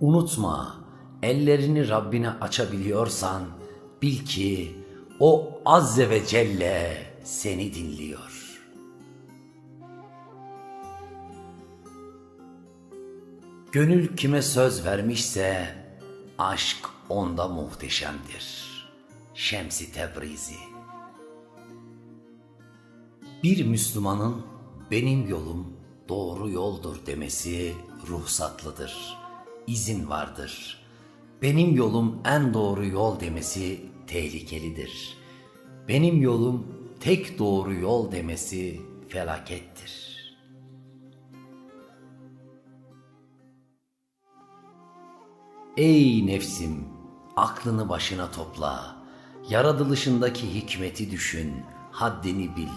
Unutma, ellerini Rabbine açabiliyorsan bil ki o Azze ve Celle seni dinliyor. Gönül kime söz vermişse aşk onda muhteşemdir. Şemsi Tebrizi Bir Müslümanın benim yolum doğru yoldur demesi ruhsatlıdır. İzin vardır. Benim yolum en doğru yol demesi tehlikelidir. Benim yolum tek doğru yol demesi felakettir. Ey nefsim, aklını başına topla. Yaratılışındaki hikmeti düşün, haddini bil.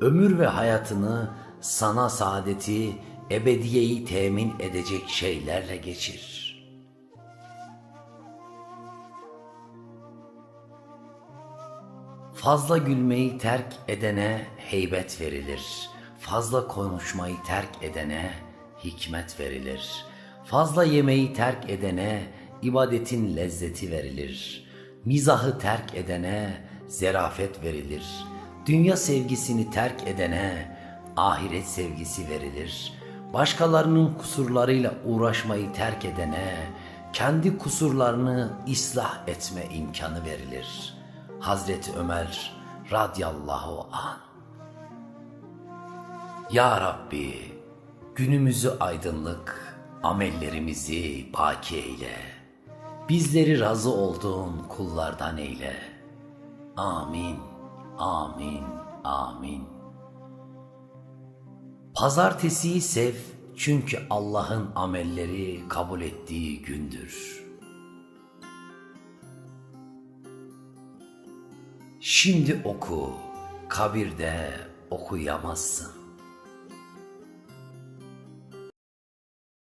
Ömür ve hayatını sana saadeti, ebediyeyi temin edecek şeylerle geçir. Fazla gülmeyi terk edene heybet verilir. Fazla konuşmayı terk edene hikmet verilir. Fazla yemeği terk edene ibadetin lezzeti verilir. Mizahı terk edene zerafet verilir. Dünya sevgisini terk edene ahiret sevgisi verilir. Başkalarının kusurlarıyla uğraşmayı terk edene kendi kusurlarını ıslah etme imkanı verilir. Hazreti Ömer radıyallahu an. Ya Rabbi, günümüzü aydınlık, amellerimizi paki eyle. Bizleri razı olduğun kullardan eyle. Amin, amin, amin. Pazartesiyi sev çünkü Allah'ın amelleri kabul ettiği gündür. Şimdi oku, kabirde okuyamazsın.